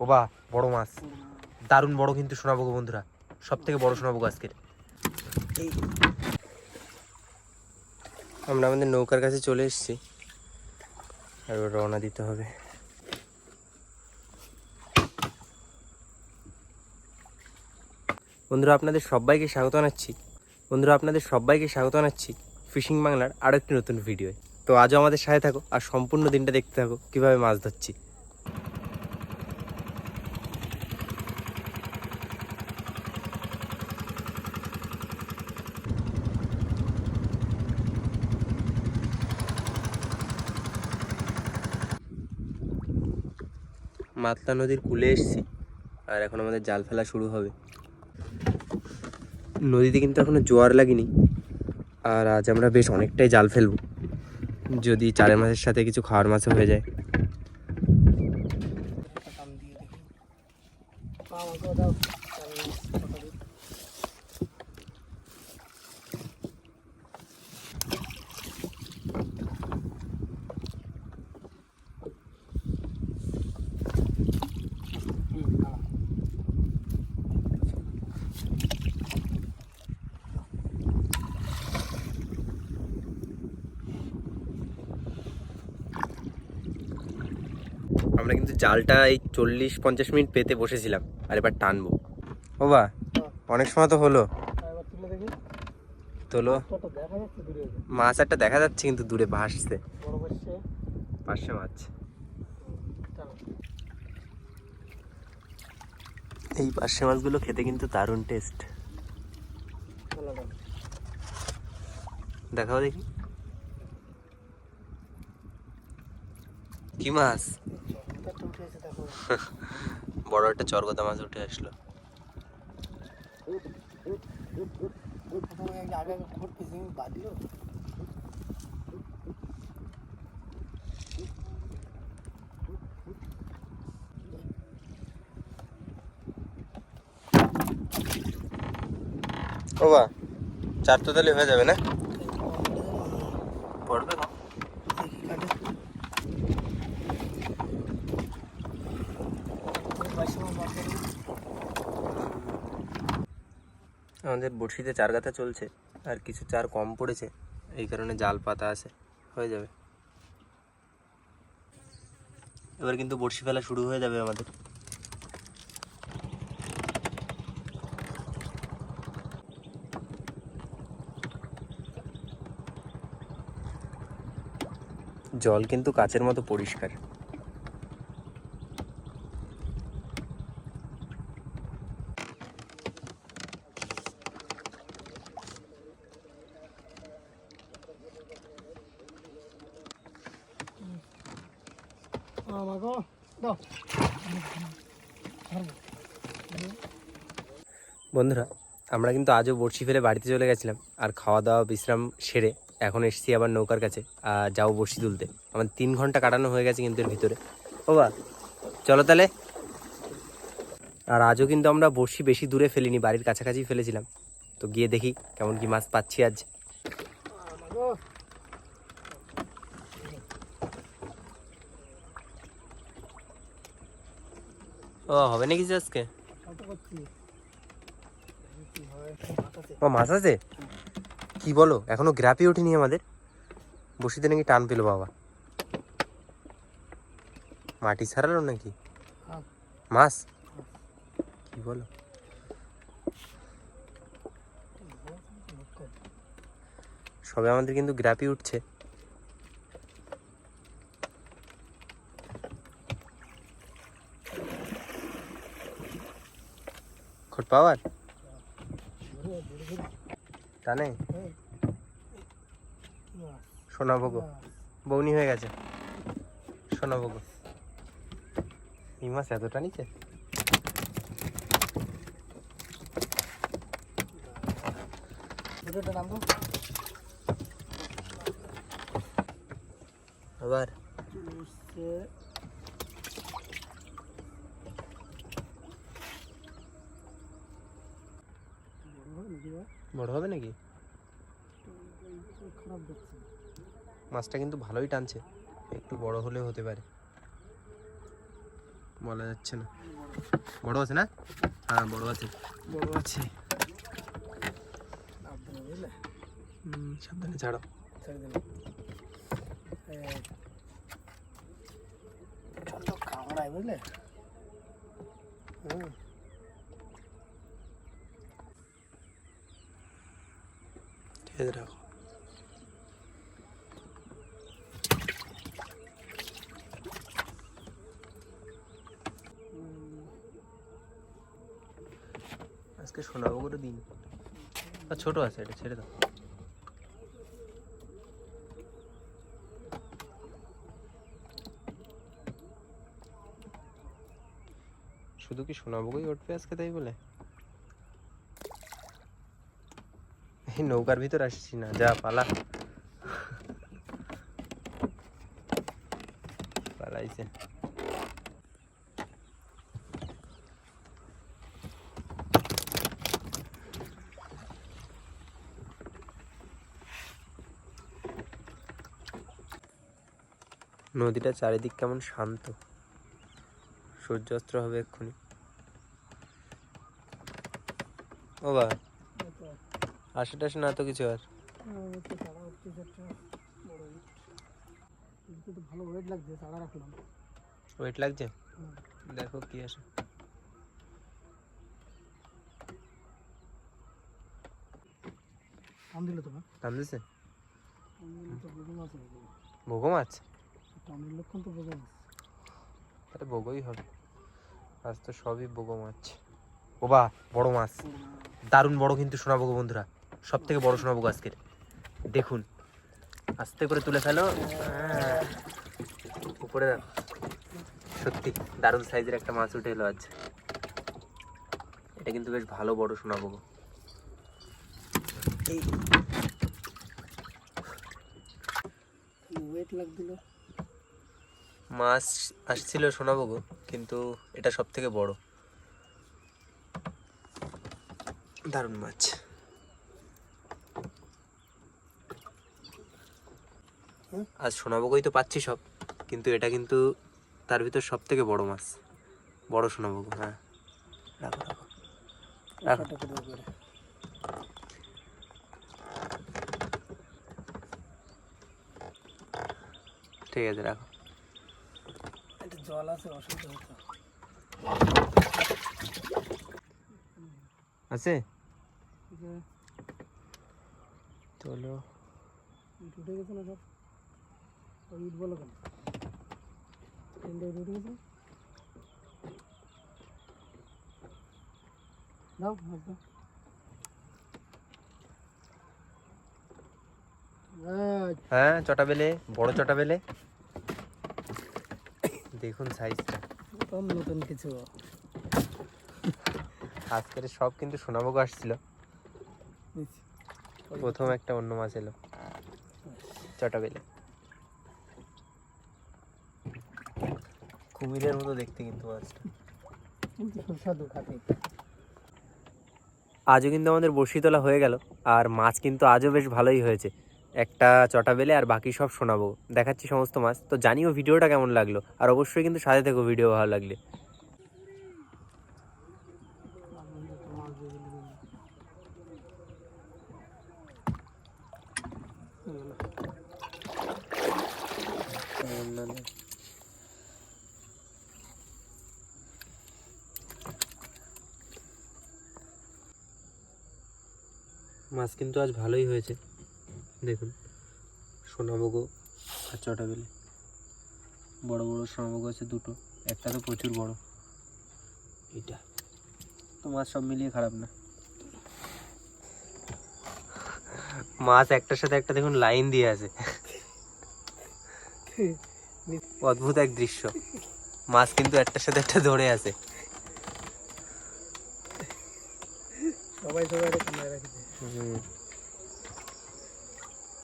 ও বা বড় মাছ। দারুণ বড় কিন্তু শোনাবো গো বন্ধুরা। সব থেকে বড় শোনাবো আজকের। আমরা আমাদের নৌকার কাছে চলে এসেছি। আর রওনা দিতে হবে। বন্ধুরা, আপনাদের সবাইকে স্বাগত জানাচ্ছি। বন্ধুরা, আপনাদের সবাইকে স্বাগত জানাচ্ছি ফিশিং বাংলার আরও একটি নতুন ভিডিও তো আজও আমাদের সাথে থাকো আর সম্পূর্ণ দিনটা দেখতে থাকো কীভাবে মাছ ধরছি। মাতলা নদীর কূলে এসেছি, আর এখন আমাদের জাল ফেলা শুরু হবে। নদীতে কিন্তু এখনও জোয়ার লাগেনি, আর আজ আমরা বেশ অনেকটাই জাল ফেলব, যদি চারের মাছের সাথে কিছু খাওয়ার মাছও হয়ে যায়। আমরা কিন্তু জালটা এই চল্লিশ পঞ্চাশ মিনিট পেতে বসেছিলাম, আর এবার টানবো। ও বা, অনেক সময় তো হলো। তোলো। মাছ একটা দেখা যাচ্ছে কিন্তু দূরে ভাসছে। পাশে মাছ। এই পার্শে মাছগুলো খেতে কিন্তু দারুণ টেস্ট। দেখাও দেখি। কি মাছ? বড় একটা চরগদা মাছ উঠে আসলো। ও বা চার তো তাহলে হয়ে যাবে না পড়বে না আমাদের বড়শিতে চার গাথা চলছে, আর কিছু চার কম পড়েছে, এই কারণে জাল পাতা আছে, হয়ে যাবে। এবার কিন্তু বড়শি ফেলা শুরু হয়ে যাবে আমাদের। জল কিন্তু কাচের মতো পরিষ্কার। বন্ধুরা আমরা কিন্তু আজও বড়শি ফেলে বাড়িতে চলে গেছিলাম আর খাওয়া দাওয়া বিশ্রাম সেরে এখন এসছি আবার নৌকার কাছে আর যাও বড়শি তুলতে। আমার তিন ঘণ্টা কাটানো হয়ে গেছে কিন্তু এর ভিতরে। ও বা চলো তাহলে। আর আজও কিন্তু আমরা বড়শি বেশি দূরে ফেলিনি বাড়ির কাছাকাছি ফেলেছিলাম। তো গিয়ে দেখি কেমন কি মাছ পাচ্ছি আজ। ও, হবে নাকি আজকে? ও, মাছ আছে? কি বলো? এখনও গ্রাপি ওঠেনি আমাদের। বসিতে নাকি টান পেল বাবা। মাটি ছাড়ালো নাকি। মাছ? কি বলো? সবে আমাদের কিন্তু গ্রাপি উঠছে। পাওয়ার? টানে শোনাবো গো বৌনি হয়ে গেছে। শোনাবো গো এই মাছ এতটা নিচে? আবার? বড় হবে নাকি? মাছটা কিন্তু ভালোই টানছে। একটু বড় হলেও হতে পারে। বলা যাচ্ছে না। বড় আছে না? হ্যাঁ বড় আছে। বড় আছে। সাবধানে বুঝলে? সাবধানে ছাড়ো। কামড়ায় বুঝলে? হুম। ঠিক রাখো আজকে শোনাবো করে দিন। আর ছোট আছে এটা, ছেড়ে দাও। শুধু কি সোনাবগই উঠবে আজকে তাই বলে? নৌকার ভিতর আসছি না, যা, পালা। পালাইছে। নদীটা চারিদিক কেমন শান্ত। সূর্যাস্ত হবে এক্ষুনি। ও বা টাসে না তো কিছু আর। ভালো ওয়েট লাগছে চারা রাখলাম। ওয়েট লাগছে? দেখো কি আসে। দিল তো দিছে? বুঝে মাছ হয়ে ভোগো মাছ? টানের লক্ষণ তো বোঝা যাচ্ছে। তাহলে বগই হবে। আজ তো সবই বগো মাছ। ও বা বড় মাছ। দারুণ বড় কিন্তু শোনাবো বন্ধুরা। সব থেকে বড় শোনাবো আজকের দেখুন আস্তে করে তুলে ফেলো। উপরে। সত্যি দারুণ সাইজের একটা মাছ উঠে এলো আজ। এটা কিন্তু বেশ ভালো বড় শোনাবো মাছ আসছিল শোনাবো গো কিন্তু এটা সব থেকে বড়। দারুণ মাছ। হুম? আজ সোনাবগই তো পাচ্ছি সব। কিন্তু এটা কিন্তু তার ভিতর সব থেকে বড় মাছ। বড় সোনাবগ হ্যাঁ। রাখো ঠিক আছে রাখো। জল আছে অসুবিধা আছে? এই চলো। উঠে গেছে না সব? ইট বলো কেন? উঠে গেছে দাও মাছ দাও। হ্যাঁ চটা বেলে বড় চটা বেলে। দেখুন সাইজটা নতুন নতুন কিছু। আজকের সব কিন্তু সোনাবগ আসছিল। প্রথম একটা অন্য মাছ এলো। চটা বেলে। কুমিরের মতো দেখতে কিন্তু মাছটা সুস্বাদু খাতে। আজও কিন্তু আমাদের বড়শি তোলা হয়ে গেল আর মাছ কিন্তু আজও বেশ ভালোই হয়েছে। একটা চটা বেলে আর বাকি সব শোনাবো। দেখাচ্ছি সমস্ত মাছ। তো জানিও ভিডিওটা কেমন লাগল আর অবশ্যই কিন্তু সাথে থেকো ভিডিও ভালো লাগলে মাছ দিয়ে দিলি মাছ কিন্তু আজ ভালোই হয়েছে। দেখুন, সোনামগো আর চটা বেলে বড় বড় সোনামগো আছে দুটো, একটা তো প্রচুর বড়। এটা তো মাছ সব মিলিয়ে খারাপ না। মাছ একটার সাথে একটা দেখুন লাইন দিয়ে আছে। অদ্ভুত এক দৃশ্য। মাছ কিন্তু একটার সাথে একটা ধরে আছে। সবাই সবাই 就是